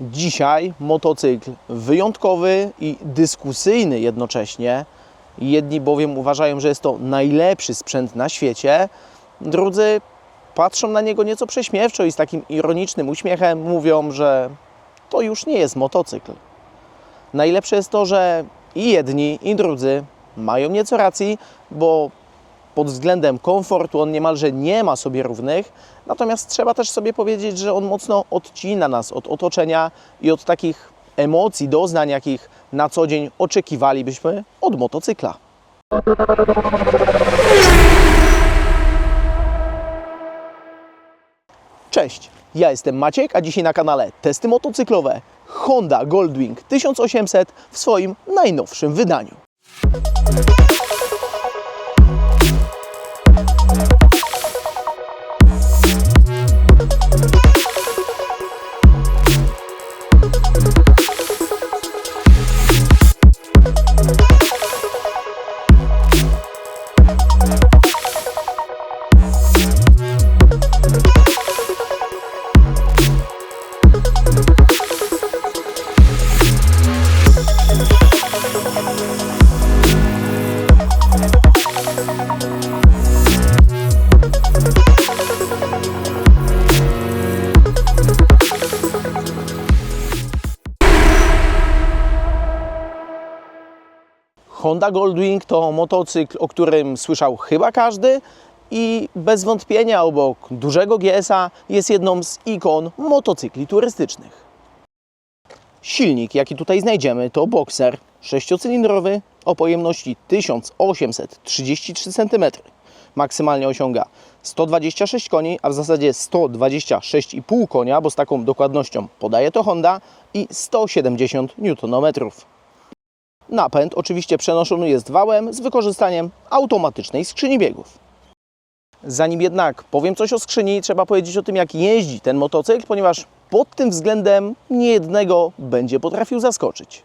Dzisiaj motocykl wyjątkowy i dyskusyjny jednocześnie. Jedni bowiem uważają, że jest to najlepszy sprzęt na świecie, drudzy patrzą na niego nieco prześmiewczo i z takim ironicznym uśmiechem mówią, że to już nie jest motocykl. Najlepsze jest to, że i jedni, i drudzy mają nieco racji, bo pod względem komfortu on niemalże nie ma sobie równych. Natomiast trzeba też sobie powiedzieć, że on mocno odcina nas od otoczenia i od takich emocji, doznań, jakich na co dzień oczekiwalibyśmy od motocykla. Cześć, ja jestem Maciek, a dzisiaj na kanale testy motocyklowe Honda Goldwing 1800 w swoim najnowszym wydaniu. Honda Goldwing to motocykl, o którym słyszał chyba każdy i bez wątpienia obok dużego GS-a jest jedną z ikon motocykli turystycznych. Silnik, jaki tutaj znajdziemy, to Boxer sześciocylindrowy o pojemności 1833 cm. Maksymalnie osiąga 126 koni, a w zasadzie 126,5 konia, bo z taką dokładnością podaje to Honda i 170 Nm. Napęd oczywiście przenoszony jest wałem z wykorzystaniem automatycznej skrzyni biegów. Zanim jednak powiem coś o skrzyni, trzeba powiedzieć o tym, jak jeździ ten motocykl, ponieważ pod tym względem niejednego będzie potrafił zaskoczyć.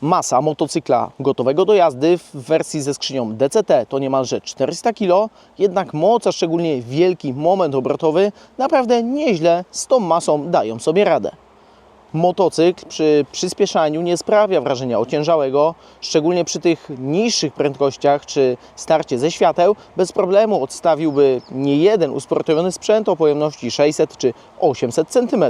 Masa motocykla gotowego do jazdy w wersji ze skrzynią DCT to niemalże 400 kg, jednak moc, a szczególnie wielki moment obrotowy, naprawdę nieźle z tą masą dają sobie radę. Motocykl przy przyspieszaniu nie sprawia wrażenia ociężałego, szczególnie przy tych niższych prędkościach czy starcie ze świateł. Bez problemu odstawiłby nie jeden usportowiony sprzęt o pojemności 600 czy 800 cm.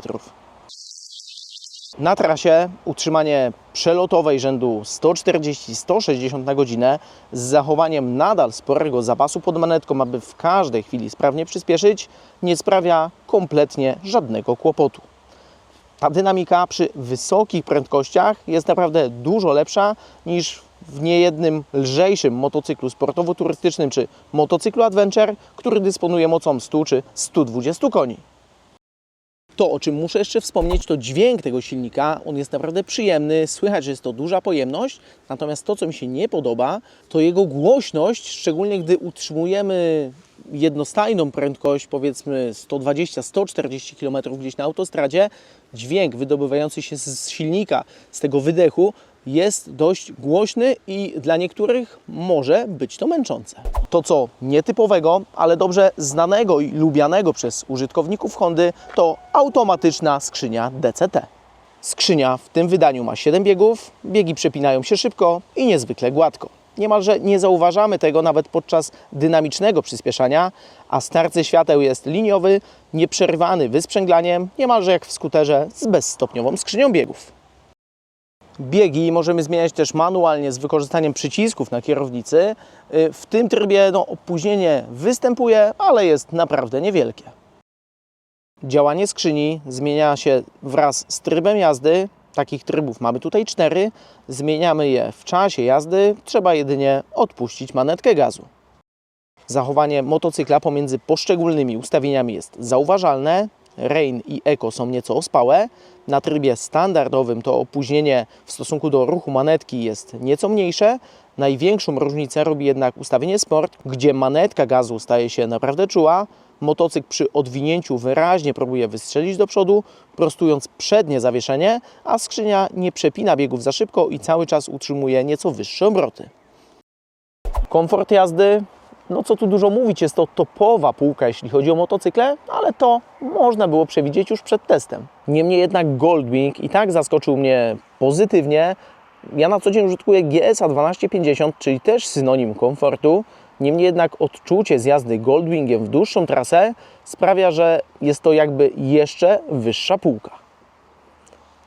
Na trasie utrzymanie przelotowej rzędu 140-160 na godzinę z zachowaniem nadal sporego zapasu pod manetką, aby w każdej chwili sprawnie przyspieszyć, nie sprawia kompletnie żadnego kłopotu ta dynamika przy wysokich prędkościach jest naprawdę dużo lepsza niż w niejednym lżejszym motocyklu sportowo-turystycznym czy motocyklu adventure, który dysponuje mocą 100 czy 120 koni. To, o czym muszę jeszcze wspomnieć, to dźwięk tego silnika. On jest naprawdę przyjemny, słychać, że jest to duża pojemność. Natomiast to, co mi się nie podoba, to jego głośność, szczególnie gdy utrzymujemy jednostajną prędkość, powiedzmy 120-140 km gdzieś na autostradzie, dźwięk wydobywający się z silnika, z tego wydechu, jest dość głośny i dla niektórych może być to męczące. To co nietypowego, ale dobrze znanego i lubianego przez użytkowników Hondy, to automatyczna skrzynia DCT. Skrzynia w tym wydaniu ma 7 biegów, biegi przepinają się szybko i niezwykle gładko. Niemalże nie zauważamy tego nawet podczas dynamicznego przyspieszania, a start ze świateł jest liniowy, nieprzerwany wysprzęglaniem, niemalże jak w skuterze z bezstopniową skrzynią biegów. Biegi możemy zmieniać też manualnie z wykorzystaniem przycisków na kierownicy. Y, W tym trybie no, opóźnienie występuje, ale jest naprawdę niewielkie. Działanie skrzyni zmienia się wraz z trybem jazdy. Takich trybów mamy tutaj cztery. Zmieniamy je w czasie jazdy, trzeba jedynie odpuścić manetkę gazu. Zachowanie motocykla pomiędzy poszczególnymi ustawieniami jest zauważalne. Rain i Eco są nieco ospałe. Na trybie standardowym to opóźnienie w stosunku do ruchu manetki jest nieco mniejsze. Największą różnicę robi jednak ustawienie Sport, gdzie manetka gazu staje się naprawdę czuła. Motocykl przy odwinięciu wyraźnie próbuje wystrzelić do przodu, prostując przednie zawieszenie, a skrzynia nie przepina biegów za szybko i cały czas utrzymuje nieco wyższe obroty. Komfort jazdy, no co tu dużo mówić, jest to topowa półka, jeśli chodzi o motocykle, ale to można było przewidzieć już przed testem. Niemniej jednak Goldwing i tak zaskoczył mnie pozytywnie. Ja na co dzień użytkuję GSA 1250, czyli też synonim komfortu. Niemniej jednak odczucie z jazdy Goldwingiem w dłuższą trasę sprawia, że jest to jakby jeszcze wyższa półka.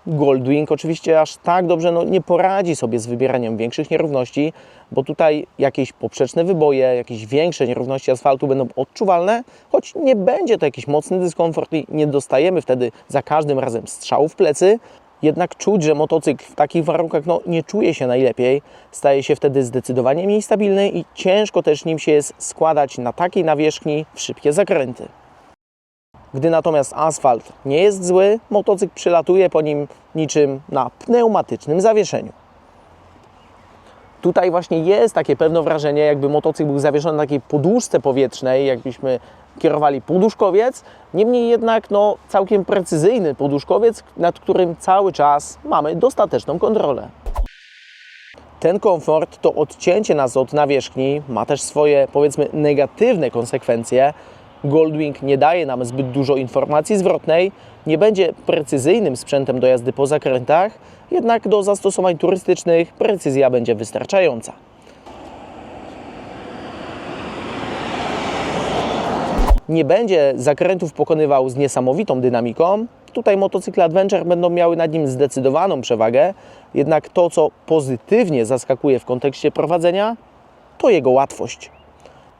Goldwing oczywiście aż tak dobrze no, nie poradzi sobie z wybieraniem większych nierówności, bo tutaj jakieś poprzeczne wyboje, jakieś większe nierówności asfaltu będą odczuwalne, choć nie będzie to jakiś mocny dyskomfort i nie dostajemy wtedy za każdym razem strzału w plecy. Jednak czuć, że motocykl w takich warunkach no, nie czuje się najlepiej, staje się wtedy zdecydowanie mniej stabilny i ciężko też nim się jest składać na takiej nawierzchni w szybkie zakręty. Gdy natomiast asfalt nie jest zły, motocykl przelatuje po nim niczym na pneumatycznym zawieszeniu. Tutaj właśnie jest takie pewne wrażenie, jakby motocykl był zawieszony na takiej poduszce powietrznej, jakbyśmy kierowali poduszkowiec. Niemniej jednak no, całkiem precyzyjny poduszkowiec, nad którym cały czas mamy dostateczną kontrolę. Ten komfort, to odcięcie nas od nawierzchni ma też swoje, powiedzmy, negatywne konsekwencje. Goldwing nie daje nam zbyt dużo informacji zwrotnej, nie będzie precyzyjnym sprzętem do jazdy po zakrętach, jednak do zastosowań turystycznych precyzja będzie wystarczająca. nie będzie zakrętów pokonywał z niesamowitą dynamiką. Tutaj motocykle Adventure będą miały nad nim zdecydowaną przewagę, jednak to, co pozytywnie zaskakuje w kontekście prowadzenia, to jego łatwość.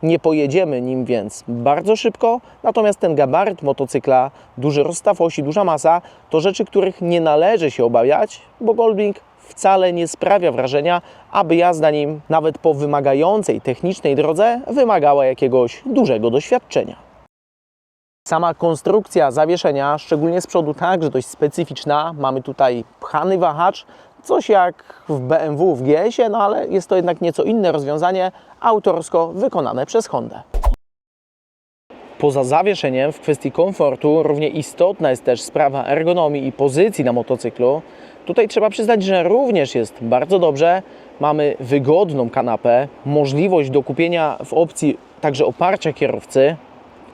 Nie pojedziemy nim więc bardzo szybko, natomiast ten gabaryt motocykla, duży rozstaw osi, duża masa, to rzeczy, których nie należy się obawiać, bo Goldwing wcale nie sprawia wrażenia, aby jazda nim, nawet po wymagającej technicznej drodze, wymagała jakiegoś dużego doświadczenia. Sama konstrukcja zawieszenia, szczególnie z przodu, także dość specyficzna. Mamy tutaj pchany wahacz, coś jak w BMW, w GS-ie, no ale jest to jednak nieco inne rozwiązanie, autorsko wykonane przez Hondę. Poza zawieszeniem w kwestii komfortu równie istotna jest też sprawa ergonomii i pozycji na motocyklu. Tutaj trzeba przyznać, że również jest bardzo dobrze. Mamy wygodną kanapę, możliwość dokupienia w opcji także oparcia kierowcy,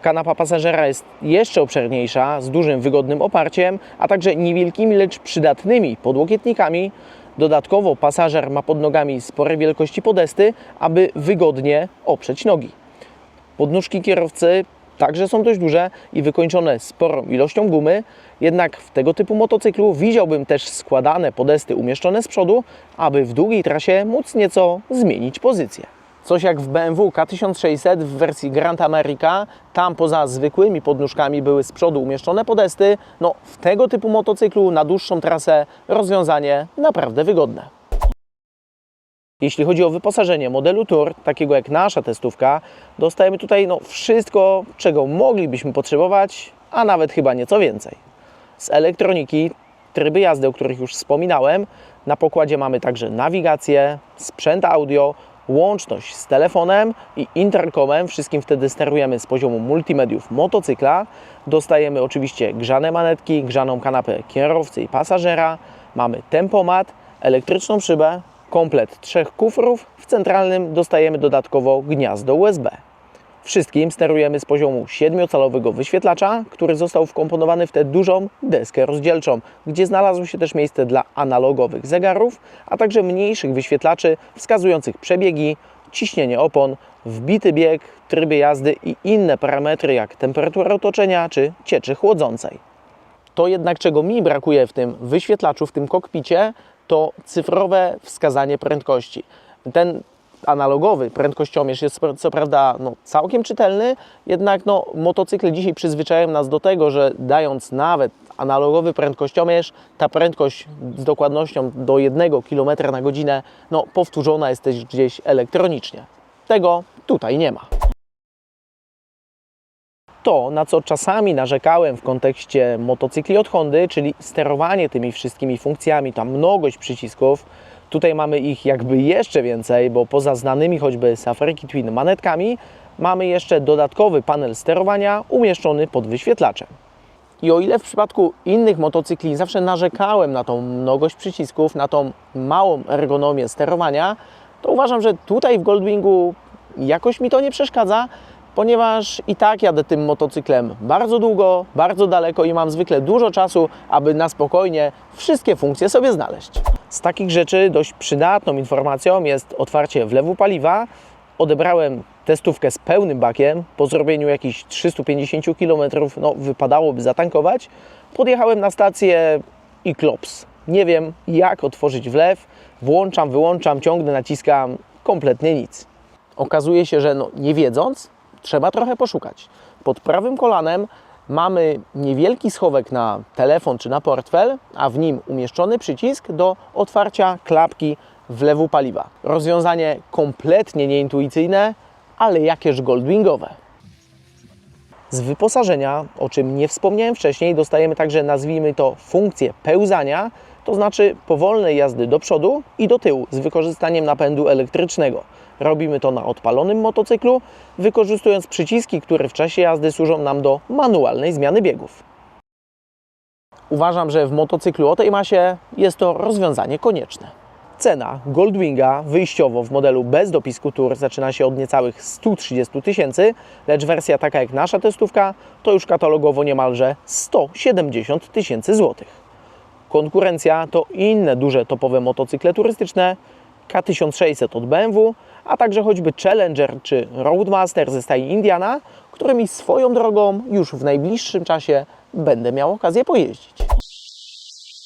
Kanapa pasażera jest jeszcze obszerniejsza, z dużym, wygodnym oparciem, a także niewielkimi, lecz przydatnymi podłokietnikami. Dodatkowo pasażer ma pod nogami spore wielkości podesty, aby wygodnie oprzeć nogi. Podnóżki kierowcy także są dość duże i wykończone sporą ilością gumy, jednak w tego typu motocyklu widziałbym też składane podesty umieszczone z przodu, aby w długiej trasie móc nieco zmienić pozycję. Coś jak w BMW K1600 w wersji Grand America, tam poza zwykłymi podnóżkami były z przodu umieszczone podesty. No, w tego typu motocyklu na dłuższą trasę rozwiązanie naprawdę wygodne. Jeśli chodzi o wyposażenie modelu Tour, takiego jak nasza testówka, dostajemy tutaj no, wszystko, czego moglibyśmy potrzebować, a nawet chyba nieco więcej. Z elektroniki, tryby jazdy, o których już wspominałem, na pokładzie mamy także nawigację, sprzęt audio, łączność z telefonem i intercomem. Wszystkim wtedy sterujemy z poziomu multimediów motocykla. Dostajemy oczywiście grzane manetki, grzaną kanapę kierowcy i pasażera. Mamy tempomat, elektryczną szybę, komplet trzech kufrów. W centralnym dostajemy dodatkowo gniazdo USB. Wszystkim sterujemy z poziomu 7-calowego wyświetlacza, który został wkomponowany w tę dużą deskę rozdzielczą, gdzie znalazło się też miejsce dla analogowych zegarów, a także mniejszych wyświetlaczy wskazujących przebiegi, ciśnienie opon, wbity bieg, tryby jazdy i inne parametry jak temperatura otoczenia czy cieczy chłodzącej. To jednak, czego mi brakuje w tym wyświetlaczu, w tym kokpicie, to cyfrowe wskazanie prędkości. Ten analogowy prędkościomierz jest co prawda no, całkiem czytelny, jednak no, motocykle dzisiaj przyzwyczajają nas do tego, że dając nawet analogowy prędkościomierz, ta prędkość z dokładnością do 1 km na godzinę no, powtórzona jest też gdzieś elektronicznie. Tego tutaj nie ma. To, na co czasami narzekałem w kontekście motocykli od Hondy, czyli sterowanie tymi wszystkimi funkcjami, ta mnogość przycisków, Tutaj mamy ich jakby jeszcze więcej, bo poza znanymi choćby z Afryki Twin manetkami, mamy jeszcze dodatkowy panel sterowania umieszczony pod wyświetlaczem. I o ile w przypadku innych motocykli zawsze narzekałem na tą mnogość przycisków, na tą małą ergonomię sterowania, to uważam, że tutaj w Goldwingu jakoś mi to nie przeszkadza. ponieważ i tak jadę tym motocyklem bardzo długo, bardzo daleko i mam zwykle dużo czasu, aby na spokojnie wszystkie funkcje sobie znaleźć. Z takich rzeczy dość przydatną informacją jest otwarcie wlewu paliwa. Odebrałem testówkę z pełnym bakiem. Po zrobieniu jakichś 350 km no, wypadałoby zatankować. Podjechałem na stację i klops. Nie wiem jak otworzyć wlew. Włączam, wyłączam, ciągnę, naciskam. Kompletnie nic. Okazuje się, że no, nie wiedząc, trzeba trochę poszukać. Pod prawym kolanem mamy niewielki schowek na telefon czy na portfel, a w nim umieszczony przycisk do otwarcia klapki wlewu paliwa. Rozwiązanie kompletnie nieintuicyjne, ale jakież goldwingowe. Z wyposażenia, o czym nie wspomniałem wcześniej, dostajemy także, nazwijmy to, funkcję pełzania, to znaczy powolnej jazdy do przodu i do tyłu z wykorzystaniem napędu elektrycznego. Robimy to na odpalonym motocyklu, wykorzystując przyciski, które w czasie jazdy służą nam do manualnej zmiany biegów. Uważam, że w motocyklu o tej masie jest to rozwiązanie konieczne. Cena Goldwinga wyjściowo w modelu bez dopisku Tour zaczyna się od niecałych 130 tysięcy, lecz wersja taka jak nasza testówka to już katalogowo niemalże 170 tysięcy złotych. Konkurencja to inne duże topowe motocykle turystyczne K1600 od BMW, a także choćby Challenger czy Roadmaster ze staj Indiana, którymi swoją drogą już w najbliższym czasie będę miał okazję pojeździć.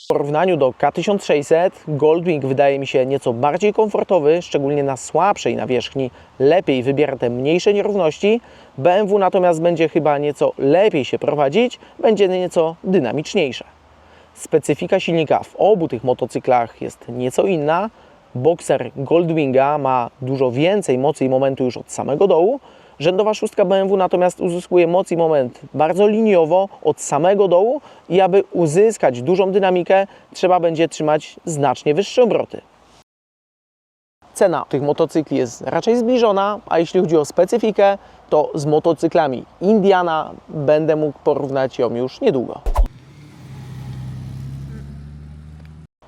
W porównaniu do K1600 Goldwing wydaje mi się nieco bardziej komfortowy, szczególnie na słabszej nawierzchni lepiej wybiera te mniejsze nierówności. BMW natomiast będzie chyba nieco lepiej się prowadzić, będzie nieco dynamiczniejsze. Specyfika silnika w obu tych motocyklach jest nieco inna. Boxer Goldwinga ma dużo więcej mocy i momentu już od samego dołu. Rzędowa szóstka BMW natomiast uzyskuje moc i moment bardzo liniowo od samego dołu i aby uzyskać dużą dynamikę trzeba będzie trzymać znacznie wyższe obroty. Cena tych motocykli jest raczej zbliżona, a jeśli chodzi o specyfikę, to z motocyklami Indiana będę mógł porównać ją już niedługo.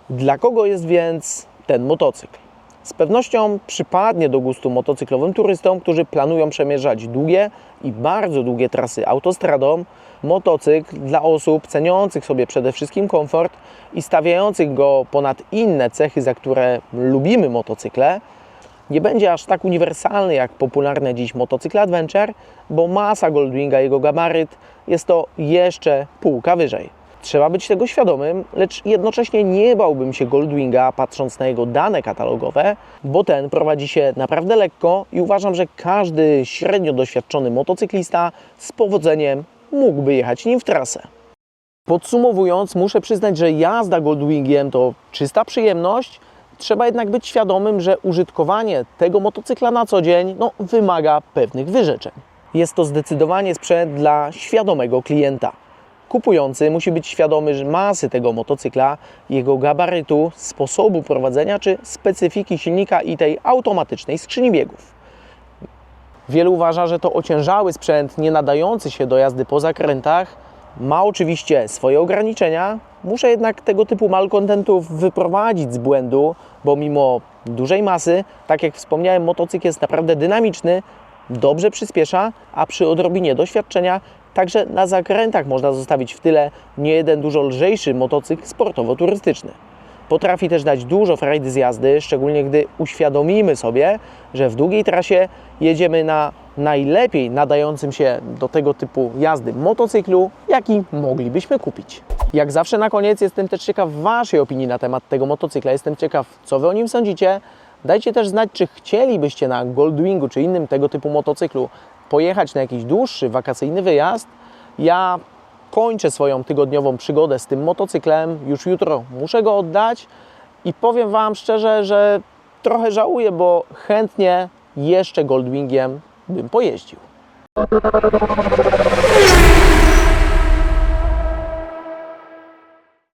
Dla kogo jest więc ten motocykl? Z pewnością przypadnie do gustu motocyklowym turystom, którzy planują przemierzać długie i bardzo długie trasy autostradą. Motocykl dla osób ceniących sobie przede wszystkim komfort i stawiających go ponad inne cechy, za które lubimy motocykle. Nie będzie aż tak uniwersalny jak popularne dziś motocykle Adventure, bo masa Goldwinga, jego gabaryt jest to jeszcze półka wyżej. Trzeba być tego świadomym, lecz jednocześnie nie bałbym się Goldwinga patrząc na jego dane katalogowe, bo ten prowadzi się naprawdę lekko i uważam, że każdy średnio doświadczony motocyklista z powodzeniem mógłby jechać nim w trasę. Podsumowując, muszę przyznać, że jazda Goldwingiem to czysta przyjemność. Trzeba jednak być świadomym, że użytkowanie tego motocykla na co dzień no, wymaga pewnych wyrzeczeń. Jest to zdecydowanie sprzęt dla świadomego klienta. Kupujący musi być świadomy masy tego motocykla, jego gabarytu, sposobu prowadzenia czy specyfiki silnika i tej automatycznej skrzyni biegów. Wielu uważa, że to ociężały sprzęt nie nadający się do jazdy po zakrętach. Ma oczywiście swoje ograniczenia. Muszę jednak tego typu malkontentów wyprowadzić z błędu, bo mimo dużej masy, tak jak wspomniałem, motocykl jest naprawdę dynamiczny, dobrze przyspiesza, a przy odrobinie doświadczenia także na zakrętach można zostawić w tyle nie jeden dużo lżejszy motocykl sportowo-turystyczny. Potrafi też dać dużo frajdy z jazdy, szczególnie gdy uświadomimy sobie, że w długiej trasie jedziemy na najlepiej nadającym się do tego typu jazdy motocyklu, jaki moglibyśmy kupić. Jak zawsze na koniec jestem też ciekaw Waszej opinii na temat tego motocykla. Jestem ciekaw, co Wy o nim sądzicie. Dajcie też znać, czy chcielibyście na Goldwingu czy innym tego typu motocyklu pojechać na jakiś dłuższy wakacyjny wyjazd. Ja kończę swoją tygodniową przygodę z tym motocyklem. Już jutro muszę go oddać i powiem Wam szczerze, że trochę żałuję, bo chętnie jeszcze Goldwingiem bym pojeździł.